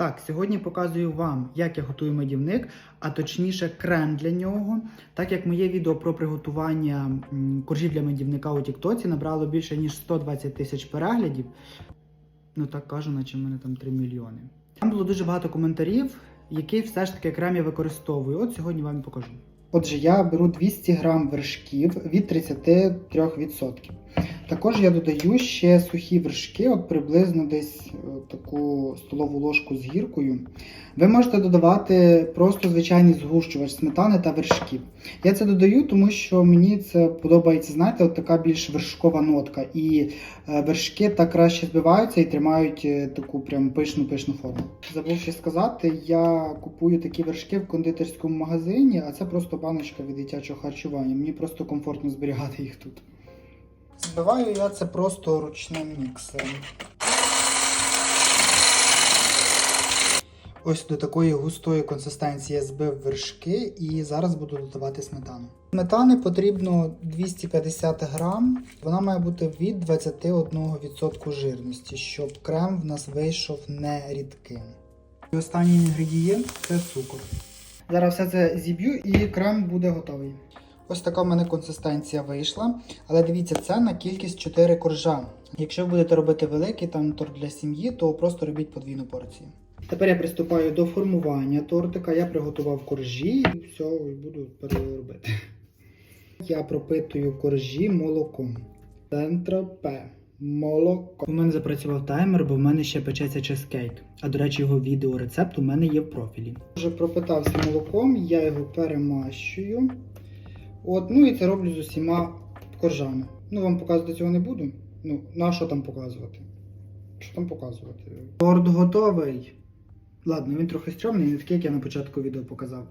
Так, сьогодні показую вам, як я готую медівник, а точніше крем для нього. Так як моє відео про приготування коржів для медівника у Тіктоці набрало більше ніж 120 тисяч переглядів. Ну так кажу, наче в мене там 3 мільйони. Там було дуже багато коментарів, який все ж таки крем я використовую. От сьогодні вам покажу. Отже, я беру 200 грам вершків від 33%. Також я додаю ще сухі вершки, от приблизно десь е, таку столову ложку з гіркою. Ви можете додавати просто звичайний згущувач сметани та вершків. Я це додаю, тому що мені це подобається, знаєте, от така більш вершкова нотка. І е, вершки так краще збиваються і тримають е, таку прям пишну пишну форму. Забув ще сказати, я купую такі вершки в кондитерському магазині, а це просто баночка від дитячого харчування. Мені просто комфортно зберігати їх тут. Збиваю я це просто ручним міксером. Ось до такої густої консистенції я збив вершки і зараз буду додавати сметану. Сметани потрібно 250 грам. Вона має бути від 21% жирності, щоб крем в нас вийшов не рідким. І останній інгредієнт це цукор. Зараз все це зіб'ю і крем буде готовий. Ось така в мене консистенція вийшла. Але дивіться, це на кількість 4 коржа. Якщо ви будете робити великий там торт для сім'ї, то просто робіть подвійну порцію. Тепер я приступаю до формування тортика. Я приготував коржі і все, буду переробити. Я пропитую коржі молоком. Центра П. Молоко. У мене запрацював таймер, бо в мене ще печеться чизкейк. А до речі, його відеорецепт у мене є в профілі. Вже пропитався молоком, я його перемащую. От, ну і це роблю з усіма коржами. Ну, вам показувати цього не буду. Ну, на що там показувати? Що там показувати? Торт готовий. Ладно, він трохи стрьомний, не такий, як я на початку відео показав.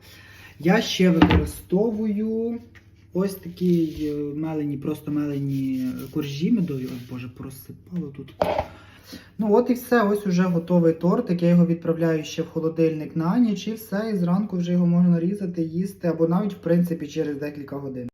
Я ще використовую ось такі е, мелені, просто мелені коржі медові. Ой, Боже, просипало тут. Ну от і все, ось уже готовий тортик. Я його відправляю ще в холодильник на ніч і все. І зранку вже його можна різати, їсти, або навіть, в принципі, через декілька годин.